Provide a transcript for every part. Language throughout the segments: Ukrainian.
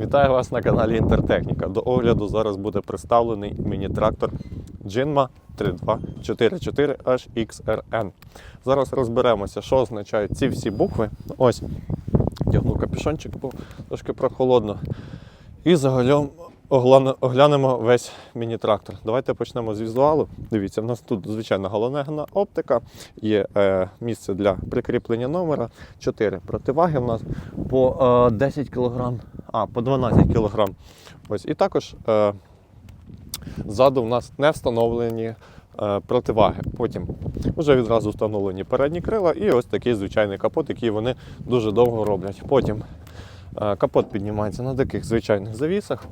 Вітаю вас на каналі Інтертехніка. До огляду зараз буде представлений міні-трактор Jinma 3244HXRN. Зараз розберемося, що означають ці всі букви. Ось, тягну капюшончик, бо трошки прохолодно. І загалом оглянемо весь міні-трактор. Давайте почнемо з візуалу. Дивіться, в нас тут звичайна галогенна оптика, є е, місце для прикріплення номера, 4 противаги в нас по е, 10 кг, а по 12 кг. Ось. І також е, ззаду в нас не встановлені е, противаги. Потім вже відразу встановлені передні крила і ось такий звичайний капот, який вони дуже довго роблять. Потім е, капот піднімається на таких звичайних завісах.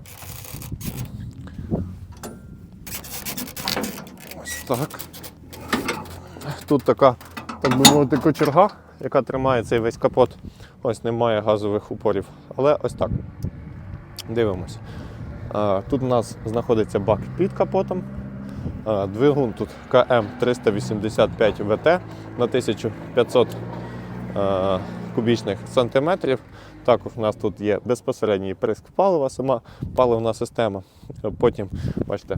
Так. Тут така, так би мовити, кочерга, яка тримає цей весь капот. Ось немає газових упорів. Але ось так. Дивимось. Е, Тут у нас знаходиться бак під капотом. Двигун тут КМ385 ВТ на 1500 е, кубічних сантиметрів. Також у нас тут є безпосередній приск палива, сама паливна система. Потім, бачите,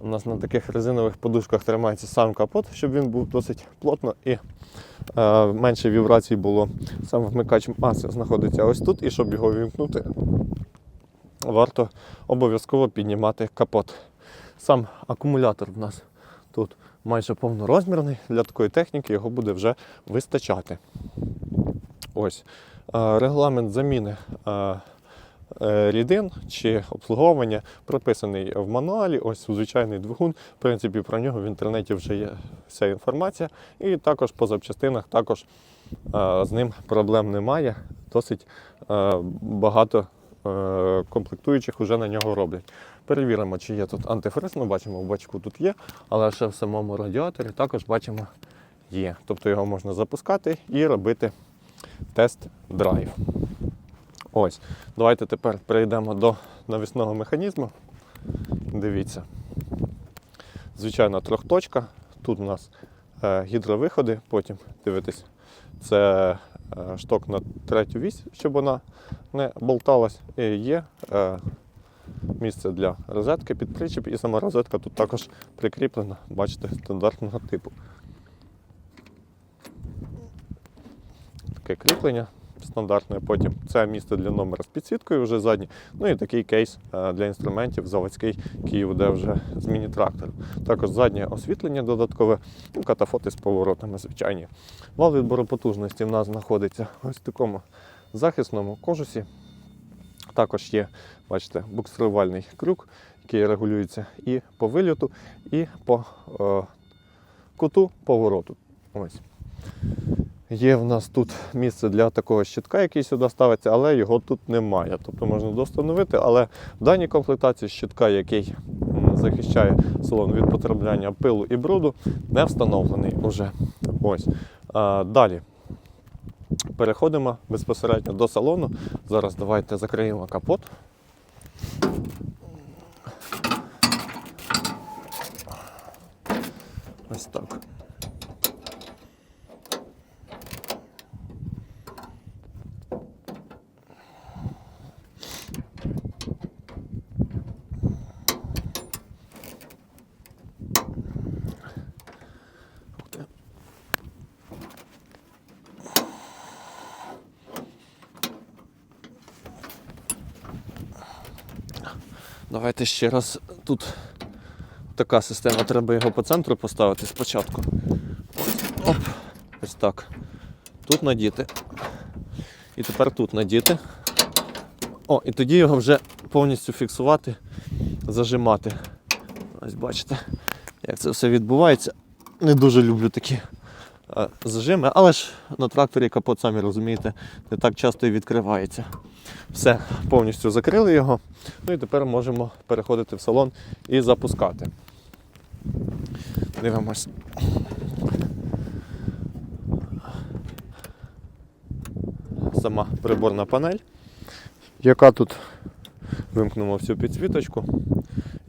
у нас на таких резинових подушках тримається сам капот, щоб він був досить плотно і е, менше вібрацій було. Сам вмикач маси знаходиться ось тут, і щоб його вімкнути, варто обов'язково піднімати капот. Сам акумулятор в нас тут майже повнорозмірний. Для такої техніки його буде вже вистачати. Ось. Е, Регламент заміни е, рідин чи обслуговування прописаний в мануалі. Ось звичайний двигун. В принципі, про нього в інтернеті вже є вся інформація. І також по запчастинах також е, з ним проблем немає. Досить е, багато е, комплектуючих вже на нього роблять. Перевіримо, чи є тут антифриз. Ми бачимо, в бачку тут є, але ще в самому радіаторі також бачимо є. Тобто його можна запускати і робити тест-драйв. Ось. Давайте тепер перейдемо до навісного механізму. Дивіться. Звичайна трьохточка. Тут у нас е, гідровиходи, потім дивитесь, це е, шток на третю вісь, щоб вона не болталась. І є е, місце для розетки під причіп, і сама розетка тут також прикріплена, бачите, стандартного типу. Таке кріплення стандартне. Потім це місце для номера з підсвіткою вже задній. Ну і такий кейс е, для інструментів заводський, який йде вже з міні-трактором. Також заднє освітлення додаткове, ну, катафоти з поворотами звичайні. Вал відбору потужності в нас знаходиться ось в такому захисному кожусі. Також є, бачите, буксирувальний крюк, який регулюється і по вильоту, і по е, куту повороту. Ось. Є в нас тут місце для такого щитка, який сюди ставиться, але його тут немає. Тобто можна достановити, але в даній комплектації щитка, який захищає салон від потрапляння пилу і бруду, не встановлений уже. Ось. А, далі. Переходимо безпосередньо до салону. Зараз давайте закриємо капот. Ось так. Давайте ще раз. Тут така система, треба його по центру поставити спочатку. Ось, оп, ось так. Тут надіти. І тепер тут надіти. О, і тоді його вже повністю фіксувати, зажимати. Ось бачите, як це все відбувається. Не дуже люблю такі зажими, але ж на тракторі капот, самі розумієте, не так часто і відкривається. Все, повністю закрили його. Ну і тепер можемо переходити в салон і запускати. Дивимось. Сама приборна панель, яка тут вимкнемо всю підсвіточку.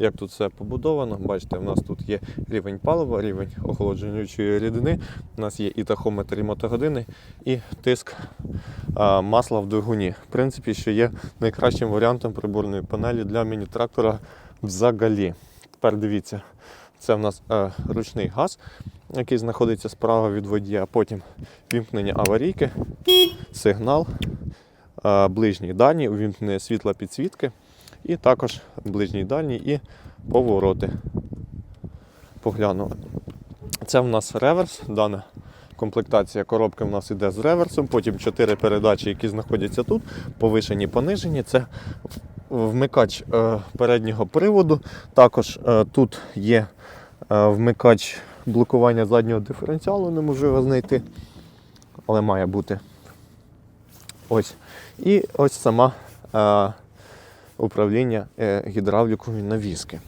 Як тут все побудовано, бачите, у нас тут є рівень палива, рівень охолоджуючої рідини, у нас є і тахометр, і мотогодини, і тиск масла в двигуні. В принципі, що є найкращим варіантом приборної панелі для міні-трактора взагалі. Тепер дивіться, це в нас е, ручний газ, який знаходиться справа від водія, потім вімкнення аварійки, сигнал, е, ближній дальній, увімкнення світла підсвітки, і також ближній дальній і повороти. Погляну. Це в нас реверс, дана комплектація коробки в нас йде з реверсом, потім 4 передачі, які знаходяться тут, повишені, понижені. Це вмикач е, переднього приводу. Також е, тут є е, вмикач блокування заднього диференціалу, неможливо знайти, але має бути. Ось. І ось сама управління е, гідравлікою навіски.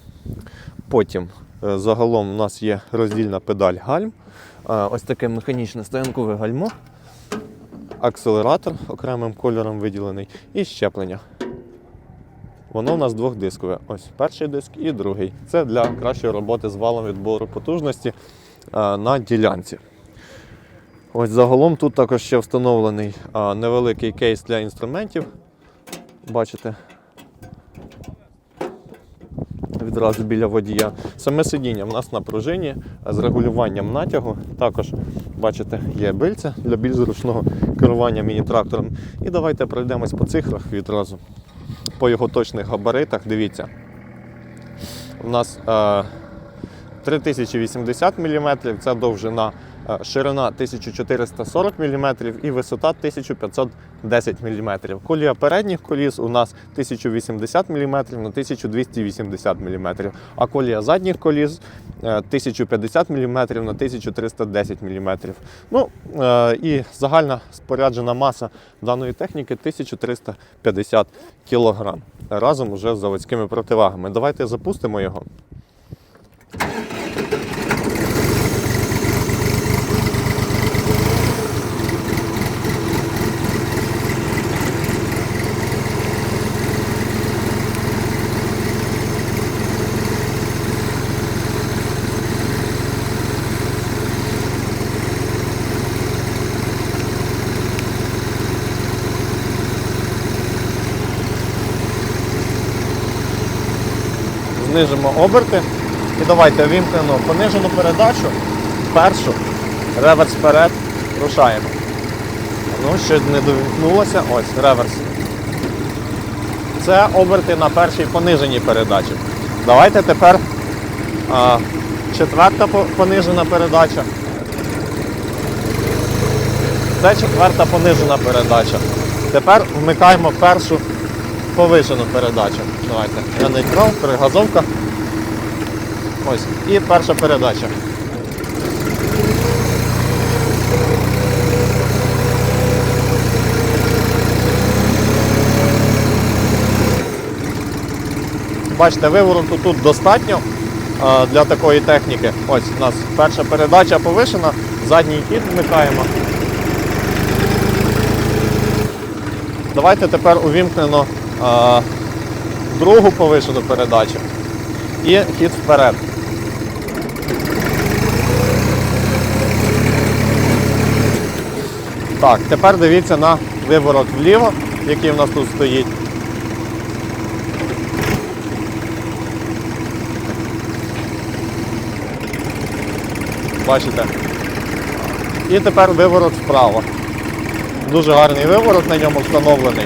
Потім е, загалом у нас є роздільна педаль гальм, е, ось таке механічне стоянкове гальмо, акселератор окремим кольором виділений і щеплення. Воно у нас двохдискове. Ось перший диск і другий. Це для кращої роботи з валом відбору потужності на ділянці. Ось загалом тут також ще встановлений невеликий кейс для інструментів. Бачите, відразу біля водія. Саме сидіння в нас на пружині з регулюванням натягу. Також, бачите, є бильця для більш зручного керування міні-трактором. І давайте пройдемось по цифрах відразу. По його точних габаритах. Дивіться. У нас е, 3080 мм, це довжина, ширина 1440 мм і висота 1510 мм. Колія передніх коліс у нас 1080 мм на 1280 мм, а колія задніх коліс е, 1050 мм на 1310 мм. Ну, е, і загальна споряджена маса даної техніки 1350 кг. Разом уже з заводськими противагами. Давайте запустимо його. Знижимо оберти. І давайте вімкнемо понижену передачу, першу, реверс вперед, рушаємо. Ну, щось не довімкнулося. Ось, реверс. Це оберти на першій пониженій передачі. Давайте тепер а, четверта понижена передача. Це четверта понижена передача. Тепер вмикаємо першу повишену передачу. Давайте. Я нейтрал, перегазовка. Ось. І перша передача. Бачите, вивороту тут достатньо для такої техніки. Ось у нас перша передача повишена, задній хід вмикаємо. Давайте тепер увімкнено другу повишену передачу і хід вперед. Так, тепер дивіться на виворот вліво, який в нас тут стоїть. Бачите? І тепер виворот вправо. Дуже гарний виворот на ньому встановлений.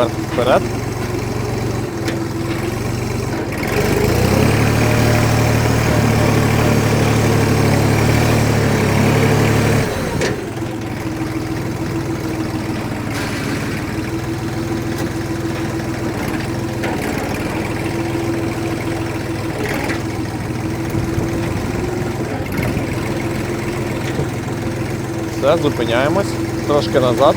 Тепер вперед. Зупиняємось. Трошки назад.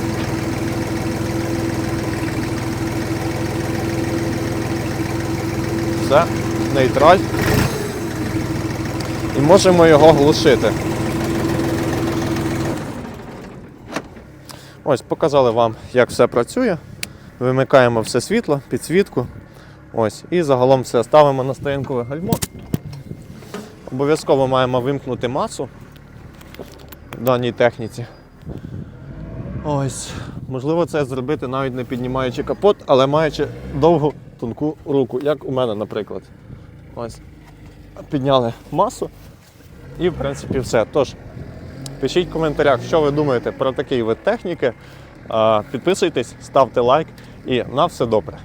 Все, нейтраль. І можемо його глушити. Ось показали вам, як все працює. Вимикаємо все світло, підсвітку. Ось, і загалом все ставимо на стоянкове гальмо. Обов'язково маємо вимкнути масу в даній техніці. Ось. Можливо, це зробити навіть не піднімаючи капот, але маючи довгу тонку руку, як у мене, наприклад. Ось. Підняли масу. І, в принципі, все. Тож, пишіть в коментарях, що ви думаєте про такий вид техніки. Підписуйтесь, ставте лайк і на все добре.